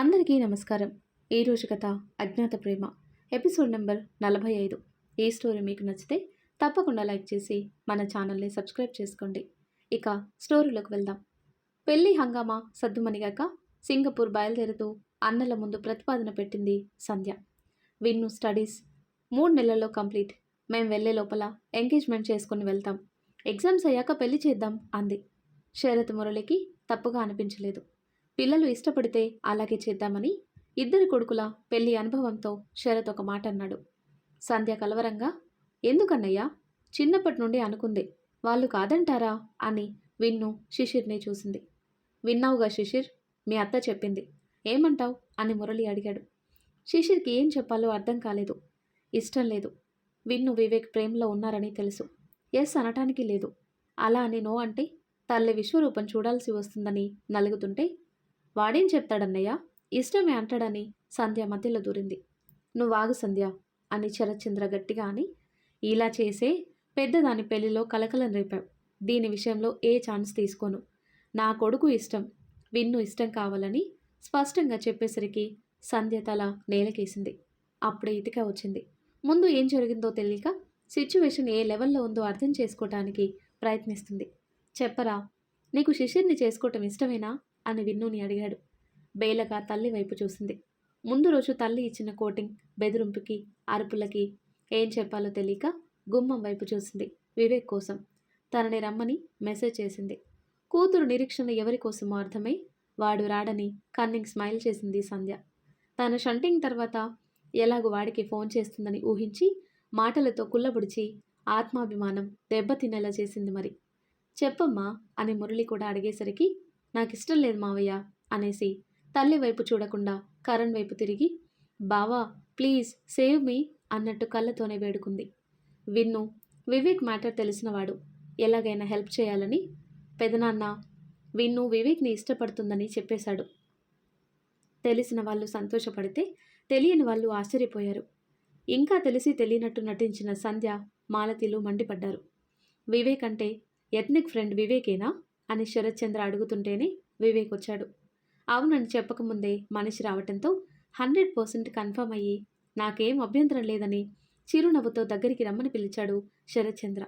అందరికీ నమస్కారం. ఈరోజు కథ అజ్ఞాత ప్రేమ ఎపిసోడ్ నెంబర్ నలభై ఐదు. ఈ స్టోరీ మీకు నచ్చితే తప్పకుండా లైక్ చేసి మన ఛానల్ని సబ్స్క్రైబ్ చేసుకోండి. ఇక స్టోరీలోకి వెళ్దాం. పెళ్ళి హంగామా సద్దుమణిగాక సింగపూర్ బయలుదేరుతూ అన్నల ముందు ప్రతిపాదన పెట్టింది సంధ్య. విన్ను స్టడీస్ మూడు నెలల్లో కంప్లీట్. మేము వెళ్ళే లోపల ఎంగేజ్మెంట్ చేసుకుని వెళ్తాం. ఎగ్జామ్స్ అయ్యాక పెళ్ళి చేద్దాం అంది. శరత్ మురళికి తప్పుగా అనిపించలేదు. పిల్లలు ఇష్టపడితే అలాగే చేద్దామని ఇద్దరి కొడుకుల పెళ్ళి అనుభవంతో శరత్ ఒక మాట అన్నాడు. సంధ్య కలవరంగా ఎందుకన్నయ్యా? చిన్నప్పటి నుండి అనుకుంది. వాళ్ళు కాదంటారా? అని విన్ను శిశిర్ని చూసింది. విన్నావుగా శిశిర్ మీ అత్త చెప్పింది. ఏమంటావ్? అని మురళి అడిగాడు. శిశిర్కి ఏం చెప్పాలో అర్థం కాలేదు. ఇష్టం లేదు. విన్ను వివేక్ ప్రేమలో ఉన్నారని తెలుసు. ఎస్ అనటానికి లేదు. అలా అని నో అంటే తల్లి విశ్వరూపం చూడాల్సి వస్తుందని నలుగుతుంటే వాడేం చెప్తాడన్నయ్య? ఇష్టమే అంటాడని సంధ్య మధ్యలో దూరింది. నువ్వు సంధ్య అని చరచంద్ర గట్టిగా అని. ఇలా చేసే పెద్దదాని పెళ్ళిలో కలకలం రేపావు. దీని విషయంలో ఏ ఛాన్స్ తీసుకోను. నా కొడుకు ఇష్టం. విన్ను ఇష్టం కావాలని స్పష్టంగా చెప్పేసరికి సంధ్య తల నేలకేసింది. అప్పుడే ఇతిక వచ్చింది. ముందు ఏం జరిగిందో తెలియక సిచ్యువేషన్ ఏ లెవెల్లో ఉందో అర్థం చేసుకోవటానికి ప్రయత్నిస్తుంది. చెప్పరా నీకు శిష్యుడిని చేసుకోవటం ఇష్టమేనా? అని విన్నుని అడిగాడు. బేలగా తల్లి వైపు చూసింది. ముందు రోజు తల్లి ఇచ్చిన కోటింగ్ బెదిరింపుకి అరుపులకి ఏం చెప్పాలో తెలియక గుమ్మం వైపు చూసింది వివేక్ కోసం. తనని రమ్మని మెసేజ్ చేసింది. కూతురు నిరీక్షణ ఎవరి కోసమో అర్థమై వాడు రాడని కన్నింగ్ స్మైల్ చేసింది సంధ్య. తన షంటింగ్ తర్వాత ఎలాగో వాడికి ఫోన్ చేస్తుందని ఊహించి మాటలతో కుల్లబుడిచి ఆత్మాభిమానం దెబ్బతినేలా చేసింది మరి. చెప్పమ్మా అని మురళి కూడా అడిగేసరికి నాకు ఇష్టం లేదు మావయ్య అనేసి తల్లి వైపు చూడకుండా కరణ్ వైపు తిరిగి బావా ప్లీజ్ సేవ్ మీ అన్నట్టు కళ్ళతోనే వేడుకుంది. విన్ను వివేక్ మ్యాటర్ తెలిసినవాడు ఎలాగైనా హెల్ప్ చేయాలని పెదనాన్న విన్ను వివేక్ని ఇష్టపడుతుందని చెప్పేశాడు. తెలిసిన వాళ్ళు సంతోషపడితే తెలియని వాళ్ళు ఆశ్చర్యపోయారు. ఇంకా తెలిసి తెలియనట్టు నటించిన సంధ్య మాలతిలు మండిపడ్డారు. వివేక్ అంటే ఎథ్నిక్ ఫ్రెండ్ వివేకేనా? అని శరత్చంద్ర అడుగుతుంటేనే వివేక్ వచ్చాడు. అవునని చెప్పకముందే మనిషి రావటంతో హండ్రెడ్ పర్సెంట్ కన్ఫర్మ్ అయ్యి నాకేం అభ్యంతరం లేదని చిరునవ్వుతో దగ్గరికి రమ్మని పిలిచాడు శరత్చంద్ర.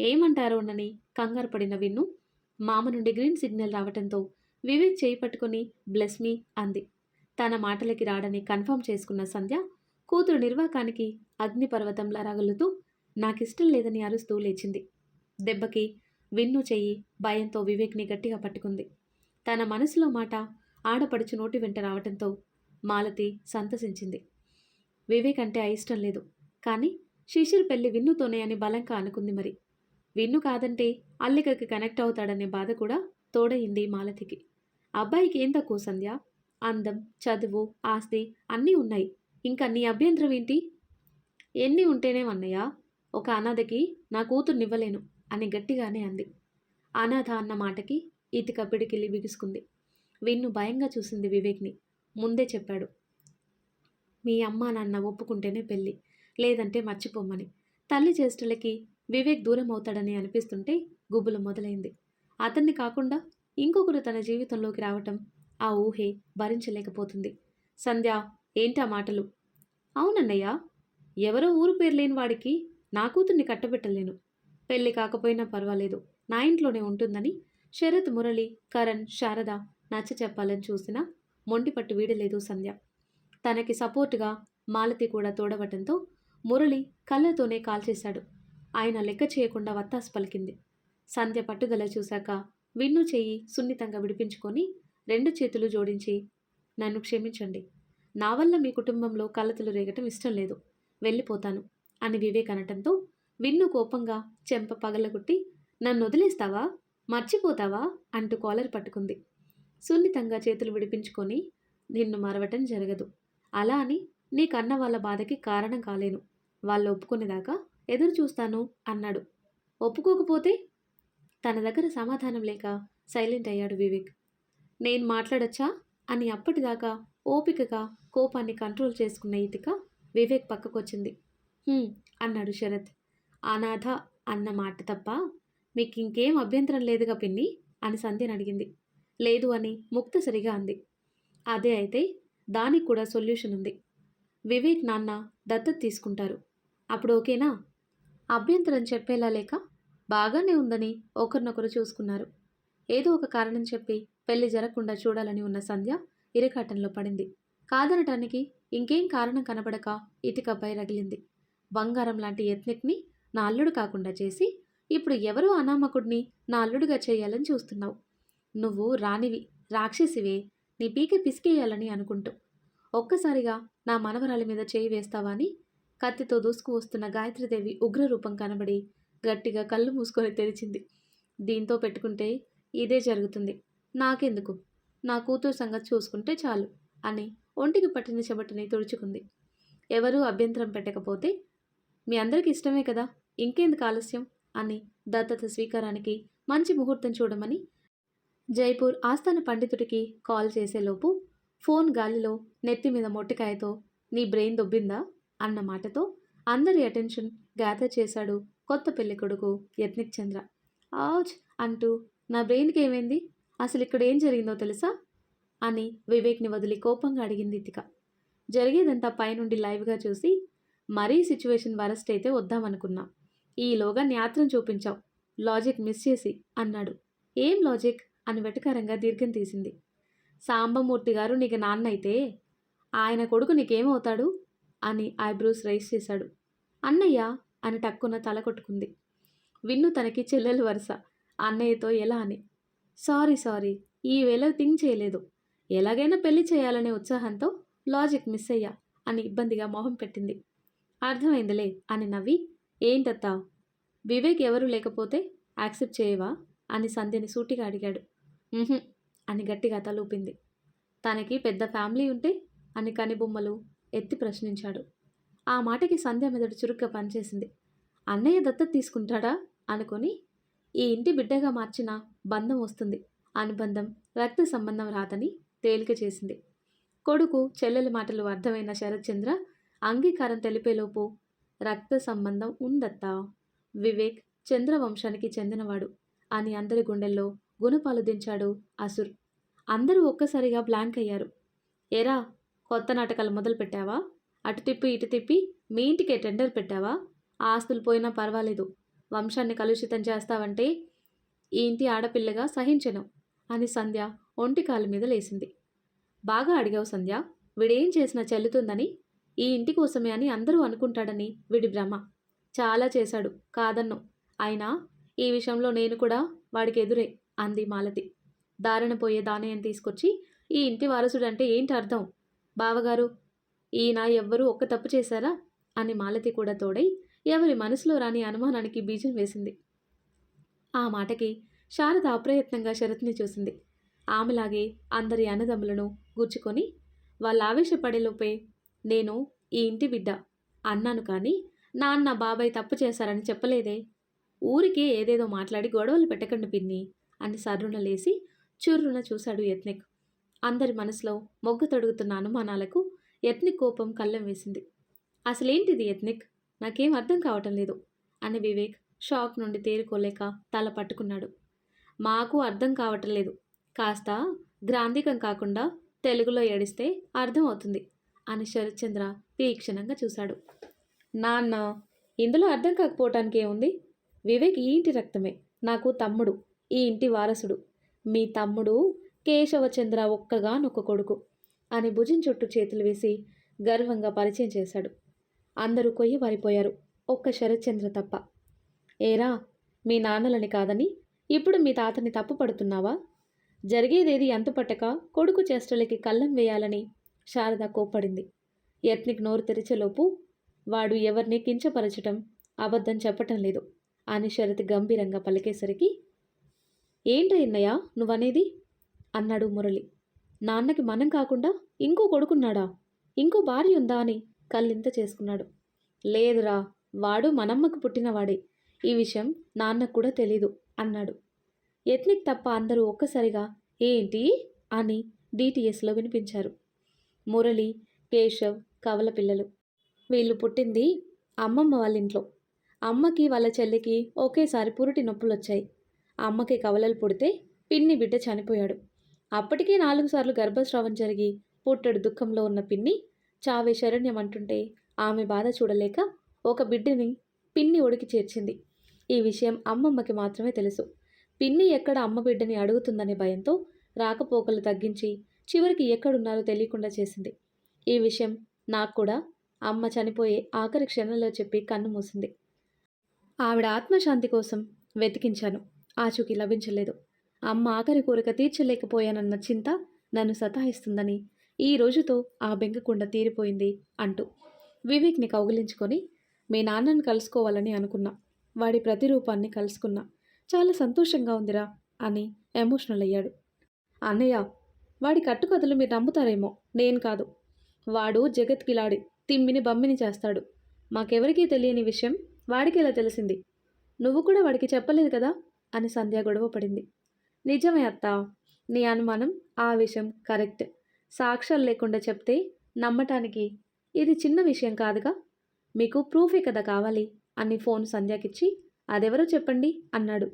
ఏమంటారోనని కంగారు పడిన విన్ను మామ నుండి గ్రీన్ సిగ్నల్ రావటంతో వివేక్ చేయి పట్టుకొని బ్లెస్ మీ అంది. తన మాటలకి రాడని కన్ఫర్మ్ చేసుకున్న సంధ్య కూతురు నిర్వాకానికి అగ్నిపర్వతంలా రగులుతూ నాకిష్టం లేదని అరుస్తూ లేచింది. దెబ్బకి విన్ను చెయ్యి భయంతో వివేక్ని గట్టిగా పట్టుకుంది. తన మనసులో మాట ఆడపడుచు నోటి వెంట రావటంతో మాలతి సంతసించింది. వివేక్ అంటే అయిష్టం లేదు. కానీ శిశిర్ పెళ్ళి విన్నుతోనే అని బలంగా అనుకుంది మరి. విన్ను కాదంటే అల్లికకి కనెక్ట్ అవుతాడనే బాధ కూడా తోడయింది మాలతికి. అబ్బాయికి ఏం తక్కువ సంధ్య? అందం చదువు ఆస్తి అన్నీ ఉన్నాయి. ఇంకా నీ అభ్యంతరం ఏంటి? ఎన్ని ఉంటేనే అన్నయ్య? ఒక అనాథకి నా కూతుర్నివ్వలేను. అని గట్టిగానే అంది. అనాథ అన్న మాటకి ఇతిక పిడికిల్లి బిగుసుకుంది. విన్ను భయంగా చూసింది వివేక్ని. ముందే చెప్పాడు. మీ అమ్మ నాన్న ఒప్పుకుంటేనే పెళ్ళి లేదంటే మర్చిపోమని. తల్లి చేష్టలకి వివేక్ దూరం అవుతాడని అనిపిస్తుంటే గుబులు మొదలైంది. అతన్ని కాకుండా ఇంకొకరు తన జీవితంలోకి రావటం ఆ ఊహే భరించలేకపోతుంది. సంధ్య ఏంటా మాటలు? అవునన్నయ్య ఎవరో ఊరు పేరు లేని వాడికి నా కూతుర్ని కట్టబెట్టలేను. పెళ్ళి కాకపోయినా పర్వాలేదు. నా ఇంట్లోనే ఉంటుందని శరత్ మురళి కరణ్ శారద నచ్చ చెప్పాలని చూసినా మొండిపట్టు వీడలేదు సంధ్య. తనకి సపోర్టుగా మాలతి కూడా తోడవటంతో మురళి కళ్ళతోనే కాల్చేశాడు ఆయన లెక్క చేయకుండా వత్తాసు పలికింది. సంధ్య పట్టుదల చూశాక విన్ను చెయ్యి సున్నితంగా విడిపించుకొని రెండు చేతులు జోడించి నన్ను క్షమించండి. నా వల్ల మీ కుటుంబంలో కలతలు రేగటం ఇష్టం లేదు. వెళ్ళిపోతాను అని వివేక్ అనటంతో విన్ను కోపంగా చెంప పగలగొట్టి నన్ను వదిలేస్తావా మర్చిపోతావా? అంటూ కాలర్ పట్టుకుంది. సున్నితంగా చేతులు విడిపించుకొని నిన్ను మరవటం జరగదు. అలా అని నీకన్న వాళ్ళ బాధకి కారణం కాలేను. వాళ్ళు ఒప్పుకునేదాకా ఎదురు చూస్తాను అన్నాడు. ఒప్పుకోకపోతే తన దగ్గర సమాధానం లేక సైలెంట్ అయ్యాడు వివేక్. నేను మాట్లాడొచ్చా? అని అప్పటిదాకా ఓపికగా కోపాన్ని కంట్రోల్ చేసుకున్న ఇతిక వివేక్ పక్కకొచ్చింది. అన్నాడు శరత్. అనాథ అన్న మాట తప్ప మీకు ఇంకేం అభ్యంతరం లేదుగా పిన్ని అని సంధ్యను అడిగింది. లేదు అని ముక్త సరిగా అంది. అదే అయితే దానికి కూడా సొల్యూషన్ ఉంది. వివేక్ నాన్న దత్తత తీసుకుంటారు. అప్పుడు ఓకేనా? అభ్యంతరం చెప్పేలా లేక బాగానే ఉందని ఒకరినొకరు చూసుకున్నారు. ఏదో ఒక కారణం చెప్పి పెళ్ళి జరగకుండా చూడాలని ఉన్న సంధ్య ఇరకాటంలో పడింది. కాదనటానికి ఇంకేం కారణం కనబడక ఇతికపై రగిలింది బంగారం లాంటి ఎత్నిక్ని నా అల్లుడు కాకుండా చేసి ఇప్పుడు ఎవరో అనామకుడిని నా అల్లుడుగా చేయాలని చూస్తున్నావు? నువ్వు రానివి రాక్షసివే నీ పీక పిసికేయాలని అనుకుంటూ. ఒక్కసారిగా నా మనవరాలి మీద చేయి వేస్తావా అని కత్తితో దూసుకు వస్తున్న గాయత్రీదేవి ఉగ్రరూపం కనబడి గట్టిగా కళ్ళు మూసుకొని తెరిచింది. దీంతో పెట్టుకుంటే ఇదే జరుగుతుంది. నాకెందుకు? నా కూతురు సంగతి చూసుకుంటే చాలు అని ఒంటికి పట్టిన చెమటని తుడుచుకుంది. ఎవరూ అభ్యంతరం పెట్టకపోతే మీ అందరికి ఇష్టమే కదా? ఇంకెందుకు ఆలస్యం? అని దత్తత స్వీకారానికి మంచి ముహూర్తం చూడమని జైపూర్ ఆస్థాన పండితుడికి కాల్ చేసేలోపు ఫోన్ గాలిలో నెత్తి మీద మొట్టికాయతో నీ బ్రెయిన్ దొబ్బిందా? అన్న మాటతో అందరి అటెన్షన్ గ్యాదర్ చేశాడు కొత్త పెళ్ళి కొడుకు యత్నిక్ చంద్ర. ఆచ్ అంటూ నా బ్రెయిన్కి ఏమైంది? అసలు ఇక్కడ ఏం జరిగిందో తెలుసా? అని వివేక్ని వదిలి కోపంగా అడిగింది ఇతిక. జరిగేదంతా పైనుండి లైవ్గా చూసి మరీ సిచ్యువేషన్ వరస్ట్ అయితే వద్దామనుకున్నా. ఈలోగా న్యాత్రం చూపించావు. లాజిక్ మిస్ చేసి అన్నాడు. ఏం లాజిక్? అని వెటకారంగా దీర్ఘం తీసింది. సాంబమూర్తి గారు నీకు నాన్న అయితే ఆయన కొడుకు నీకేమవుతాడు? అని ఐబ్రోస్ రైస్ చేశాడు. అన్నయ్య? అని టక్కున తల కొట్టుకుంది. విన్ను తనకి చెల్లెలు వరుస. అన్నయ్యతో ఎలా అని? Sorry sorry. ఈవేళ థింక్ చేయలేదు. ఎలాగైనా పెళ్ళి చేయాలనే ఉత్సాహంతో లాజిక్ మిస్ అయ్యా అని ఇబ్బందిగా మొహం పెట్టింది. అర్థమైందిలే అని నవ్వి ఏంటత్తా? వివేక్ ఎవరు లేకపోతే యాక్సెప్ట్ చేయవా? అని సంధ్యని సూటిగా అడిగాడు. అని గట్టిగా తలూపింది. తనకి పెద్ద ఫ్యామిలీ ఉంటే అని కనిబొమ్మలు ఎత్తి ప్రశ్నించాడు. ఆ మాటకి సంధ్య మెదడు చురుగ్గా పనిచేసింది. అన్నయ్య దత్త తీసుకుంటాడా? అనుకొని ఈ ఇంటి బిడ్డగా మార్చిన బంధం వస్తుంది. అనుబంధం రక్త సంబంధం రాదని తేలిక చేసింది. కొడుకు చెల్లెలి మాటలు అర్థమైన శరత్చంద్ర అంగీకారం తెలిపేలోపు రక్త సంబంధం ఉందత్తా? వివేక్ చంద్రవంశానికి చెందినవాడు. అని అందరి గుండెల్లో గుణపాలు దించాడు అసుర్. అందరూ ఒక్కసారిగా బ్లాంక్ అయ్యారు. ఎరా కొత్త నాటకాలు మొదలు పెట్టావా? అటు తిప్పి ఇటు తిప్పి మీ ఇంటికే టెండర్ పెట్టావా? ఆస్తులు పోయినా పర్వాలేదు. వంశాన్ని కలుషితం చేస్తావంటే ఈ ఇంటి ఆడపిల్లగా సహించను అని సంధ్య ఒంటి కాలు మీద లేసింది బాగా అడిగావు సంధ్య వీడేం చేసినా చెల్లుతుందని? ఈ ఇంటి కోసమే అని అందరూ అనుకుంటాడని వీడి భ్రమ. చాలా చేశాడు. కాదన్ను. అయినా ఈ విషయంలో నేను కూడా వాడికి ఎదురే అంది మాలతి. దారిన పోయే దానయ్యని తీసుకొచ్చి ఈ ఇంటి వారసుడంటే ఏంటి అర్థం? బావగారు ఈయన ఎవ్వరూ ఒక్క తప్పు చేశారా? అని మాలతి కూడా తోడై ఎవరి మనసులో రాని అనుమానానికి బీజం వేసింది. ఆ మాటకి శారద అప్రయత్నంగా శరత్ని చూసింది. ఆమెలాగే అందరి అన్నదమ్ములను గుచ్చుకొని వాళ్ళ ఆవేశపడేలోపే నేను ఈ ఇంటి బిడ్డ అన్నాను కానీ నాన్న బాబాయ్ తప్పు చేశారని చెప్పలేదే. ఊరికే ఏదేదో మాట్లాడి గొడవలు పెట్టకండి పిన్ని అని సర్రున లేసి చుర్రున చూశాడు యత్నిక్. అందరి మనసులో మొగ్గు తొడుగుతున్న అనుమానాలకు యత్నిక్ కోపం కళ్ళెం వేసింది. అసలేంటిది యత్నిక్? నాకేం అర్థం కావటం లేదు అని వివేక్ షాక్ నుండి తేరుకోలేక తల పట్టుకున్నాడు. మాకు అర్థం కావటం లేదు. కాస్త గ్రాంధికం కాకుండా తెలుగులో ఏడిస్తే అర్థం అవుతుంది. అని శరత్చంద్ర తీక్షణంగా చూశాడు. నాన్న ఇందులో అర్థం కాకపోవటానికి ఏముంది? వివేక్ ఈ ఇంటి రక్తమే నాకు తమ్ముడు ఈ ఇంటి వారసుడు. మీ తమ్ముడు కేశవచంద్ర ఒక్కగానొక్క కొడుకు అని భుజం చుట్టూ చేతులు వేసి గర్వంగా పరిచయం చేశాడు. అందరూ కొయ్య వారిపోయారు ఒక్క శరత్చంద్ర తప్ప. ఏరా మీ నాన్నలని కాదని ఇప్పుడు మీ తాతని తప్పు పడుతున్నావా జరిగేదేది పట్టక కొడుకు చేష్టలకి కళ్ళం వేయాలని శారద కోప్పడింది. యత్నిక్ నోరు తెరిచేలోపు వాడు ఎవరిని కించపరచటం అబద్ధం చెప్పటం లేదు. అని శరత్ గంభీరంగా పలికేసరికి ఏంటయ్యన్నయ్య నువ్వనేది? అన్నాడు మురళి. నాన్నకి మనం కాకుండా ఇంకో కొడుకున్నాడా? ఇంకో భార్య ఉందా? అని కళ్ళింత చేసుకున్నాడు. లేదురా వాడు మనమ్మకు పుట్టినవాడే. ఈ విషయం నాన్నకు కూడా తెలీదు అన్నాడు. ఎత్నిక్ తప్ప అందరూ ఒక్కసారిగా ఏంటి? అని డిటిఎస్లో వినిపించారు. మురళి కేశవ్ కవల పిల్లలు. వీళ్ళు పుట్టింది అమ్మమ్మ వాళ్ళ ఇంట్లో అమ్మకి వాళ్ళ చెల్లికి ఒకేసారి పురిటి నొప్పులు వచ్చాయి అమ్మకి కవలలు పుడితే పిన్ని బిడ్డ చనిపోయాడు. అప్పటికే నాలుగు సార్లు గర్భస్రావం జరిగి పుట్టడు దుఃఖంలో ఉన్న పిన్ని చావే శరణ్యం అంటుంటే ఆమె బాధ చూడలేక ఒక బిడ్డని పిన్ని ఒడికి చేర్చింది. ఈ విషయం అమ్మమ్మకి మాత్రమే తెలుసు. పిన్ని ఎక్కడ అమ్మ బిడ్డని అడుగుతుందనే భయంతో రాకపోకలు తగ్గించి చివరికి ఎక్కడున్నారో తెలియకుండా చేసింది. ఈ విషయం నాకు కూడా అమ్మ చనిపోయే ఆఖరి క్షణంలో చెప్పి కన్ను మూసింది. ఆవిడ ఆత్మశాంతి కోసం వెతికించాను. ఆచూకీ లభించలేదు. అమ్మ ఆఖరి కోరిక తీర్చలేకపోయానన్న చింత నన్ను సతాయిస్తుందని ఈ రోజుతో ఆ బెంగకుండ తీరిపోయింది అంటూ వివేక్ని కౌగిలించుకొని మీ నాన్నని కలుసుకోవాలని అనుకున్నా. వాడి ప్రతిరూపాన్ని కలుసుకున్నా. చాలా సంతోషంగా ఉందిరా అని ఎమోషనల్ అయ్యాడు. అన్నయ్య వాడి కట్టుకథలు మీరు నమ్ముతారేమో. నేను కాదు. వాడు జగత్ కిలాడి తిమ్మిని బమ్మిని చేస్తాడు. మాకెవరికీ తెలియని విషయం వాడికి ఇలా తెలిసింది. నువ్వు కూడా వాడికి చెప్పలేదు కదా? అని సంధ్య గొడవ పడింది. నిజమే అత్త. నీ అనుమానం ఆ విషయం కరెక్ట్. సాక్ష్యాలు లేకుండా చెప్తే నమ్మటానికి ఇది చిన్న విషయం కాదుగా? మీకు ప్రూఫే కదా కావాలి? అని ఫోన్ సంధ్యకిచ్చి అదెవరో చెప్పండి అన్నాడు.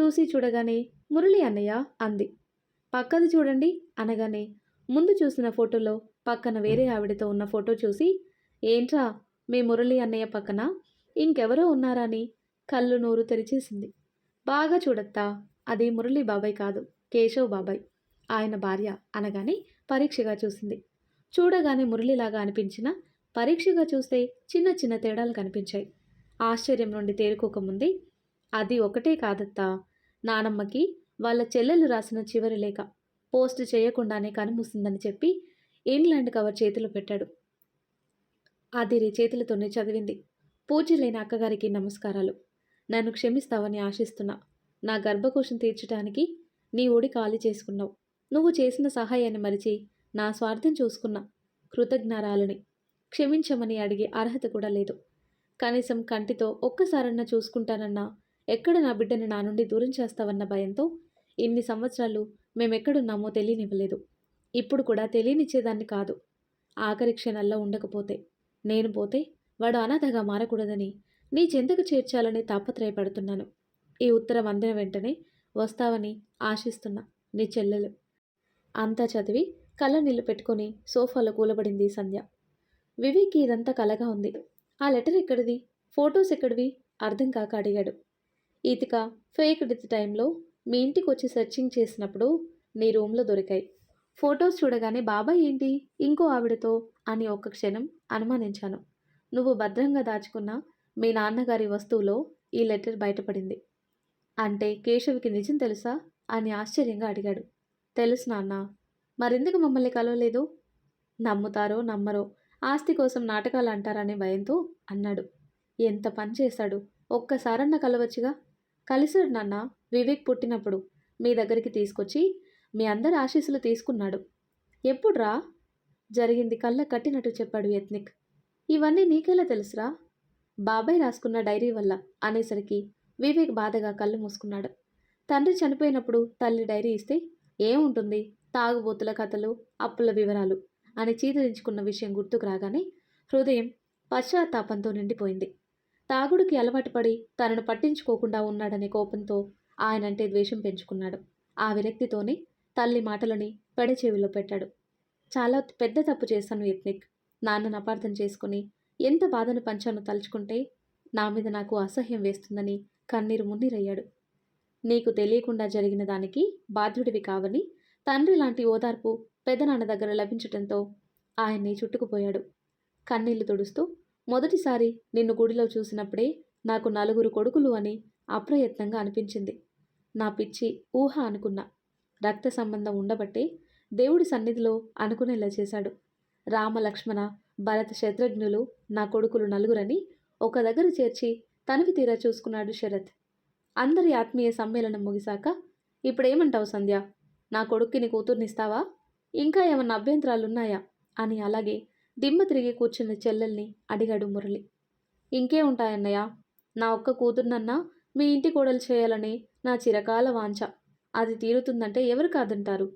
చూసి చూడగానే మురళి అన్నయ్య అంది. పక్కది చూడండి అనగానే ముందు చూసిన ఫోటోలో పక్కన వేరే ఆవిడతో ఉన్న ఫోటో చూసి ఏంట్రా మీ మురళి అన్నయ్య పక్కన? ఇంకెవరో ఉన్నారా అని కళ్ళు నోరు తెరిచేసింది. బాగా చూడత్తా అది మురళి బాబాయ్ కాదు కేశవ్ బాబాయ్ ఆయన భార్య అనగానే పరీక్షగా చూసింది. చూడగానే మురళిలాగా అనిపించిన పరీక్షగా చూస్తే చిన్న చిన్న తేడాలు కనిపించాయి. ఆశ్చర్యం నుండి తేరుకోకముందే అది ఒకటే కాదత్తా నానమ్మకి వాళ్ళ చెల్లెలు రాసిన చివరి లేఖ. పోస్ట్ చేయకుండానే కనుమూసిందని చెప్పి ఇంగ్లాండ్ కవర్ చేతిలో పెట్టాడు. అది చేతులతోనే చదివింది. పూజ్యులైన అక్కగారికి నమస్కారాలు. నన్ను క్షమిస్తావని ఆశిస్తున్నా. నా గర్భకోశం తీర్చడానికి నీ ఒడి ఖాళీ చేసుకున్నావు. నువ్వు చేసిన సహాయాన్ని మరిచి నా స్వార్థం చూసుకున్నా. కృతజ్ఞరాలని. క్షమించమని అడిగే అర్హత కూడా లేదు. కనీసం కంటితో ఒక్కసారన్నా చూసుకుంటానన్నా ఎక్కడ నా బిడ్డని నా నుండి దూరం చేస్తావన్న భయంతో ఇన్ని సంవత్సరాలు మేమెక్కడున్నామో తెలియనివ్వలేదు. ఇప్పుడు కూడా తెలియనిచ్చేదాన్ని కాదు. ఆఖరి క్షణాల్లో ఉండకపోతే నేను పోతే వాడు అనాథగా మారకూడదని నీ చెంతకు చేర్చాలని తాపత్రయపడుతున్నాను. ఈ ఉత్తరం అందిన వెంటనే వస్తావని ఆశిస్తున్నా నీ చెల్లెలు. అంతా చదివి కళ్ళ నీళ్ళు పెట్టుకొని సోఫాలో కూలబడింది సంధ్య. వివేక్కి ఇదంతా కలగా ఉంది. ఆ లెటర్ ఎక్కడిది? ఫొటోస్ ఎక్కడివి? అర్థం కాక అడిగాడు. ఈతిక ఫేక్ డెత్ టైంలో మీ ఇంటికి వచ్చి సెర్చింగ్ చేసినప్పుడు నీ రూమ్లో దొరికాయి. ఫొటోస్ చూడగానే బాబాయ్ ఏంటి? ఇంకో ఆవిడతో అని ఒక్క క్షణం అనుమానించాను. నువ్వు భద్రంగా దాచుకున్న మీ నాన్నగారి వస్తువులో ఈ లెటర్ బయటపడింది. అంటే కేశవ్కి నిజం తెలుసా? అని ఆశ్చర్యంగా అడిగాడు. తెలుసు నాన్న. మరెందుకు మమ్మల్ని కలవలేదు? నమ్ముతారో నమ్మరో ఆస్తి కోసం నాటకాలు అంటారనే భయంతో అన్నాడు. ఎంత పని చేశాడు? ఒక్కసారన్న కలవచ్చుగా? కలిసాడు నాన్న. వివేక్ పుట్టినప్పుడు మీ దగ్గరికి తీసుకొచ్చి మీ అందరి ఆశీస్సులు తీసుకున్నాడు. ఎప్పుడురా? జరిగింది కళ్ళ కట్టినట్టు చెప్పాడు యత్నిక్. ఇవన్నీ నీకెలా తెలుసురా? బాబాయ్ రాసుకున్న డైరీ వల్ల అనేసరికి వివేక్ బాధగా కళ్ళు మూసుకున్నాడు. తండ్రి చనిపోయినప్పుడు తల్లి డైరీ ఇస్తే ఏముంటుంది? తాగుబోతుల కథలు అప్పుల వివరాలు అని చీదరించుకున్న విషయం గుర్తుకు రాగానే హృదయం పశ్చాత్తాపంతో నిండిపోయింది. తాగుడికి అలవాటు పడి తనను పట్టించుకోకుండా ఉన్నాడనే కోపంతో ఆయనంటే ద్వేషం పెంచుకున్నాడు. ఆ విరక్తితోనే తల్లి మాటలని పెడచెవిలో పెట్టాడు. చాలా పెద్ద తప్పు చేశాను యత్నిక్. నాన్నను అపార్థం చేసుకుని ఎంత బాధను పంచానో తలుచుకుంటే నా మీద నాకు అసహ్యం వేస్తుందని కన్నీరు మున్నీరయ్యాడు. నీకు తెలియకుండా జరిగిన దానికి బాధ్యుడివి కావని తండ్రి లాంటి ఓదార్పు పెదనాన్న దగ్గర లభించటంతో ఆయన్ని చుట్టుకుపోయాడు కన్నీళ్ళు తుడుస్తూ మొదటిసారి నిన్ను గుడిలో చూసినప్పుడే నాకు నలుగురు కొడుకులు అని అప్రయత్నంగా అనిపించింది. నా పిచ్చి ఊహ అనుకున్నా. రక్త సంబంధం ఉండబట్టే దేవుడి సన్నిధిలో అనుకునేలా చేశాడు. రామ లక్ష్మణ భరత శత్రుఘ్నులు నా కొడుకులు నలుగురని ఒక దగ్గర చేర్చి తనవి తీరా చూసుకున్నాడు శరత్. అందరి ఆత్మీయ సమ్మేళనం ముగిశాక ఇప్పుడేమంటావు సంధ్య? నా కొడుక్కిని కూతుర్నిస్తావా? ఇంకా ఏమన్నా అభ్యంతరాలున్నాయా? అని అలాగే దిమ్మ తిరిగి కూర్చున్న చెల్లెల్ని అడిగాడు మురళి. ఇంకే ఉంటాయన్నయ్య నా ఒక్క కూతుర్నన్నా మీ ఇంటి కోడలు చేయాలని నా చిరకాల వాంఛ. అది తీరుతుందంటే ఎవరు కాదంటారు?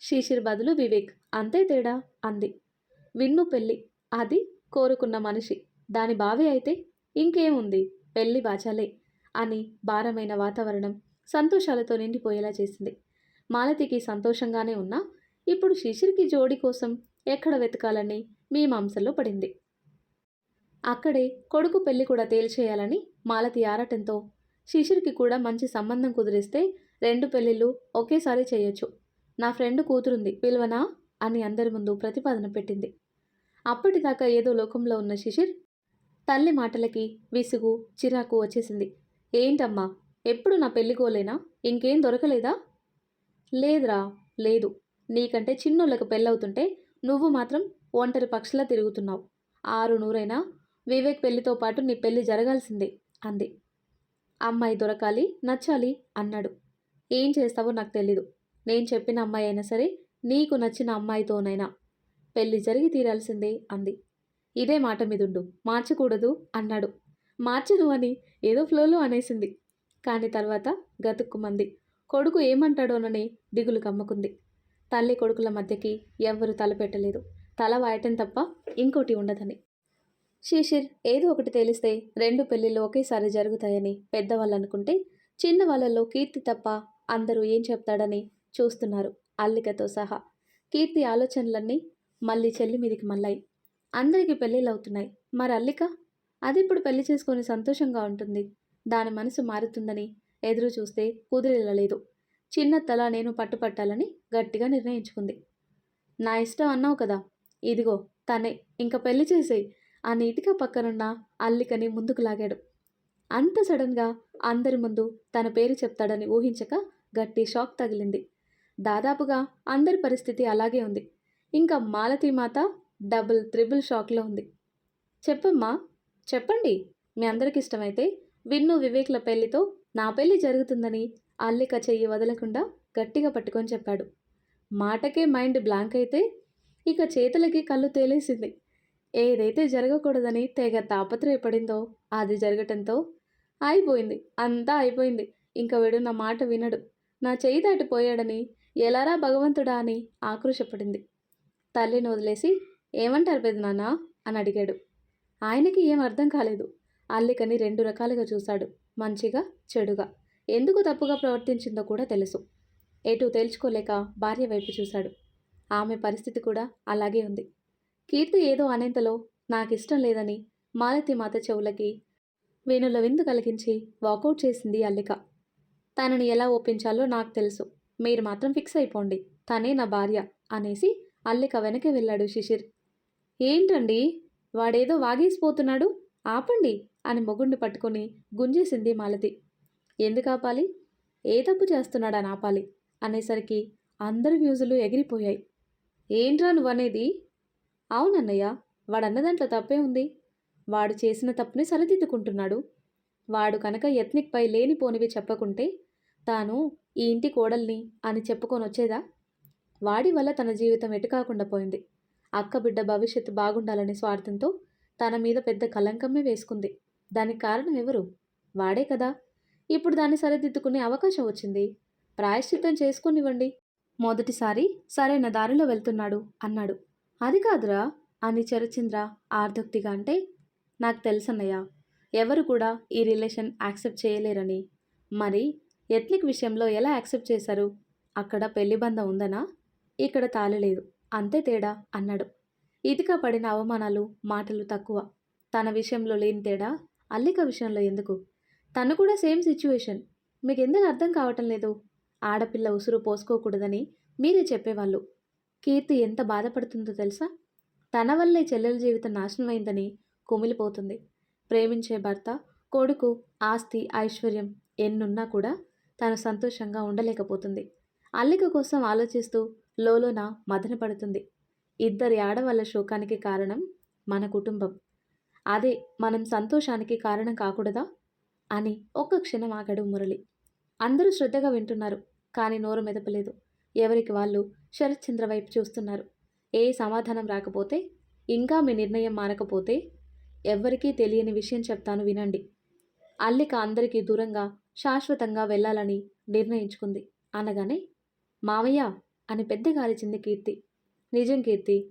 శిశిర్ బదులు వివేక్. అంతే తేడా? అంది. విన్ను పెళ్ళి. అది కోరుకున్న మనిషి. దాని బావే అయితే ఇంకేముంది? పెళ్ళి బాచాలే అని భారమైన వాతావరణం సంతోషాలతో నిండిపోయేలా చేసింది. మాలతికి సంతోషంగానే ఉన్నా ఇప్పుడు శిశిర్కి జోడి కోసం ఎక్కడ వెతకాలని మీ మాంసంలో పడింది? అక్కడే కొడుకు పెళ్ళి కూడా తేల్చేయాలని మాలతి ఆరటంతో శిశిర్కి కూడా మంచి సంబంధం కుదిరిస్తే రెండు పెళ్ళిళ్ళు ఒకేసారి చేయొచ్చు. నా ఫ్రెండ్ కూతురుంది పిలువనా అని అందరి ముందు ప్రతిపాదన పెట్టింది. అప్పటిదాకా ఏదో లోకంలో ఉన్న శిశిర్ తల్లి మాటలకి విసుగు చిరాకు వచ్చేసింది. ఏంటమ్మా ఎప్పుడు నా పెళ్ళికోలేనా ఇంకేం దొరకలేదా? లేదురా లేదు. నీకంటే చిన్నోళ్ళకు పెళ్ళవుతుంటే నువ్వు మాత్రం ఒంటరి పక్షిలా తిరుగుతున్నావు. ఆరు నూరైనా వివేక్ పెళ్ళితో పాటు నీ పెళ్ళి జరగాల్సిందే అంది. అమ్మాయి దొరకాలి నచ్చాలి అన్నాడు. ఏం చేస్తావో నాకు తెలీదు. నేను చెప్పిన అమ్మాయి అయినా సరే నీకు నచ్చిన అమ్మాయితోనైనా పెళ్ళి జరిగి తీరాల్సిందే అంది. ఇదే మాట మీదుండు. మార్చకూడదు అన్నాడు. మార్చను అని ఏదో ఫ్లోలో అనేసింది. కానీ తర్వాత గతుక్కుమంది. కొడుకు ఏమంటాడోనని దిగులు కమ్ముకుంది. తల్లి కొడుకుల మధ్యకి ఎవ్వరు తలపెట్టలేదు. తల వాయటం తప్ప ఇంకోటి ఉండదని. శిశిర్ ఏదో ఒకటి తేలిస్తే రెండు పెళ్ళిళ్ళు ఒకేసారి జరుగుతాయని పెద్దవాళ్ళు అనుకుంటే చిన్న వాళ్ళల్లో కీర్తి తప్ప అందరూ ఏం చెప్తాడని చూస్తున్నారు అల్లికతో సహా. కీర్తి ఆలోచనలన్నీ మళ్ళీ చెల్లి మీదికి మళ్ళాయి. అందరికీ పెళ్ళిళ్ళు అవుతున్నాయి. మరి అల్లిక? అది ఇప్పుడు పెళ్ళి చేసుకొని సంతోషంగా ఉంటుంది. దాని మనసు మారుతుందని ఎదురు చూస్తే కుదిరిల్లలేదు. చిన్న తల నేను పట్టుపట్టాలని గట్టిగా నిర్ణయించుకుంది. నా ఇష్టం అన్నావు కదా. ఇదిగో తనే. ఇంకా పెళ్ళి చేసేయి. ఆ నీతిగా పక్కనున్న అల్లికని ముందుకు లాగాడు. అంత సడన్గా అందరి ముందు తన పేరు చెప్తాడని ఊహించక గట్టి షాక్ తగిలింది. దాదాపుగా అందరి పరిస్థితి అలాగే ఉంది. ఇంకా మాలతీ మాత డబుల్ త్రిబుల్ షాక్లో ఉంది. చెప్పమ్మా చెప్పండి. మీ అందరికి ఇష్టమైతే విన్ను వివేక్ల పెళ్ళితో నా పెళ్ళి జరుగుతుందని అల్లిక చెయ్యి వదలకుండా గట్టిగా పట్టుకొని చెప్పాడు. మాటకే మైండ్ బ్లాంక్ అయితే ఇక చేతులకి కళ్ళు తేలేసింది. ఏదైతే జరగకూడదని తెగ తాపత్రయపడిందో అది జరగటంతో అయిపోయింది. అంతా అయిపోయింది. ఇంకా వీడు నా మాట వినడు. నా చేయి దాటిపోయాడని ఎలారా భగవంతుడా అని ఆక్రోషపడింది తల్లిని వదిలేసి ఏమంటారు పెదనాన్న అని అడిగాడు. ఆయనకి ఏం అర్థం కాలేదు. అల్లికని రెండు రకాలుగా చూశాడు. మంచిగా చెడుగా. ఎందుకు తప్పుగా ప్రవర్తించిందో కూడా తెలుసు. ఎటు తేల్చుకోలేక భార్య వైపు చూశాడు. ఆమె పరిస్థితి కూడా అలాగే ఉంది. కీర్తి ఏదో అనేంతలో నాకిష్టం లేదని మాలతి మాత చెవులకి వేణుల విందు కలిగించి వాకౌట్ చేసింది అల్లిక. తనని ఎలా ఒప్పించాలో నాకు తెలుసు. మీరు మాత్రం ఫిక్స్ అయిపోండి. తనే నా భార్య అనేసి అల్లిక వెనక్కి వెళ్ళాడు శిశిర్. ఏంటండి? వాడేదో వాగేసిపోతున్నాడు? ఆపండి! అని మొగుడిని పట్టుకొని గుంజేసింది మాలతి. ఎందుకు ఆపాలి? ఏ తప్పు చేస్తున్నాడని ఆపాలి అనేసరికి అందరి వ్యూజులు ఎగిరిపోయాయి. ఏంట్రా నువ్వనేది? అవునన్నయ్య వాడన్న దాంట్లో తప్పే ఉంది. వాడు చేసిన తప్పుని సరిదిద్దుకుంటున్నాడు. వాడు కనుక ఎత్నిక్పై లేనిపోనివి చెప్పకుంటే తాను ఈ ఇంటి కోడల్ని అని చెప్పుకొని వచ్చేదా వాడి వల్ల తన జీవితం ఎటుకాకుండా పోయింది. అక్క బిడ్డ భవిష్యత్తు బాగుండాలనే స్వార్థంతో తన మీద పెద్ద కలంకమే వేసుకుంది. దానికి కారణం ఎవరు? వాడే కదా. ఇప్పుడు దాన్ని సరిదిద్దుకునే అవకాశం వచ్చింది. ప్రాయశ్చిత్తం చేసుకునివ్వండి. మొదటిసారి సరైన దారిలో వెళ్తున్నాడు అన్నాడు. అది కాదురా అని చరిచింద్ర ఆర్ధోక్తిగా అంటే నాకు తెలుసన్నయ్య ఎవరు కూడా ఈ రిలేషన్ యాక్సెప్ట్ చేయలేరని. మరి ఎత్నిక్ విషయంలో ఎలా యాక్సెప్ట్ చేశారు? అక్కడ పెళ్ళి బంధం ఉందనా? ఇక్కడ తాళలేదు అంతే తేడా అన్నాడు. ఇదిక పడిన అవమానాలు మాటలు తక్కువ. తన విషయంలో లేని తేడా అల్లిక విషయంలో ఎందుకు? తను కూడా సేమ్ సిచ్యువేషన్. మీకు ఎందుకు అర్థం కావటం లేదు? ఆడపిల్ల ఉసురు పోసుకోకూడదని మీరే చెప్పేవాళ్ళు. కీర్తి ఎంత బాధపడుతుందో తెలుసా? తన వల్లే చెల్లెల జీవితం నాశనమైందని కుమిలిపోతుంది. ప్రేమించే భర్త కొడుకు ఆస్తి ఐశ్వర్యం ఎన్నున్నా కూడా తను సంతోషంగా ఉండలేకపోతుంది. అల్లిక కోసం ఆలోచిస్తూ లోలోన మదన పడుతుంది. ఇద్దరి ఆడవాళ్ళ శోకానికి కారణం మన కుటుంబం. అదే మనం సంతోషానికి కారణం కాకూడదా? అని ఒక్క క్షణం ఆగాడు మురళి. అందరూ శ్రద్ధగా వింటున్నారు కానీ నోరు మెదపలేదు. ఎవరికి వాళ్ళు శరత్చంద్ర వైపు చూస్తున్నారు. ఏ సమాధానం రాకపోతే ఇంకా మీ నిర్ణయం మారకపోతే ఎవ్వరికీ తెలియని విషయం చెప్తాను వినండి. అల్లిక అందరికీ దూరంగా శాశ్వతంగా వెళ్ళాలని నిర్ణయించుకుంది. అనగానే మావయ్య అని పెద్దగా అరిచింది కీర్తి. నిజం కీర్తి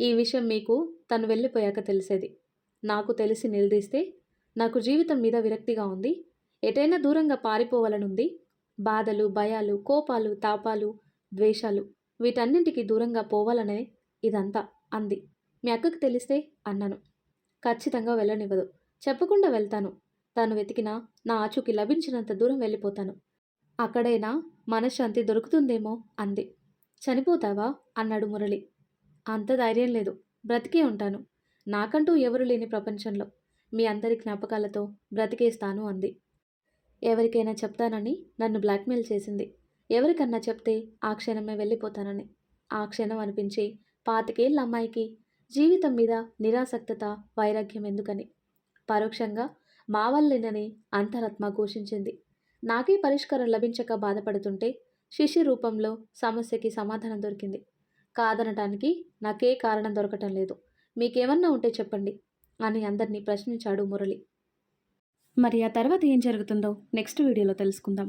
ఈ విషయం మీకు తను వెళ్ళిపోయాక తెలిసేది. నాకు తెలిసి నిలదీస్తే నాకు జీవితం మీద విరక్తిగా ఉంది. ఎటైనా దూరంగా పారిపోవాలనుంది. బాధలు భయాలు కోపాలు తాపాలు ద్వేషాలు. వీటన్నింటికి దూరంగా పోవాలనే ఇదంతా అంది. మీ అక్కకు తెలిస్తే అన్నాను. ఖచ్చితంగా వెళ్ళనివ్వదు. చెప్పకుండా వెళ్తాను. తను వెతికినా నా ఆచూకి లభించినంత దూరం వెళ్ళిపోతాను. అక్కడైనా మనశ్శాంతి దొరుకుతుందేమో అంది. చనిపోతావా? అన్నాడు మురళి. అంత ధైర్యం లేదు. బ్రతికే ఉంటాను. నాకంటూ ఎవరు లేని ప్రపంచంలో మీ అందరి జ్ఞాపకాలతో బ్రతికేస్తాను అంది. ఎవరికైనా చెప్తానని నన్ను బ్లాక్మెయిల్ చేసింది. ఎవరికన్నా చెప్తే ఆ క్షణమే వెళ్ళిపోతానని. ఆ క్షణం అనిపించి పాతికేళ్ళ అమ్మాయికి జీవితం మీద నిరాసక్తత వైరాగ్యం ఎందుకని? పరోక్షంగా మా వల్లేనని అంతరాత్మ ఘోషించింది. నాకే పరిష్కారం లభించక బాధపడుతుంటే శిష్య రూపంలో సమస్యకి సమాధానం దొరికింది. కాదనటానికి నాకే కారణం దొరకటం లేదు. మీకేమన్నా ఉంటే చెప్పండి అని అందరినీ ప్రశ్నించాడు మురళి. మరి ఆ తర్వాత ఏం జరుగుతుందో నెక్స్ట్ వీడియోలో తెలుసుకుందాం.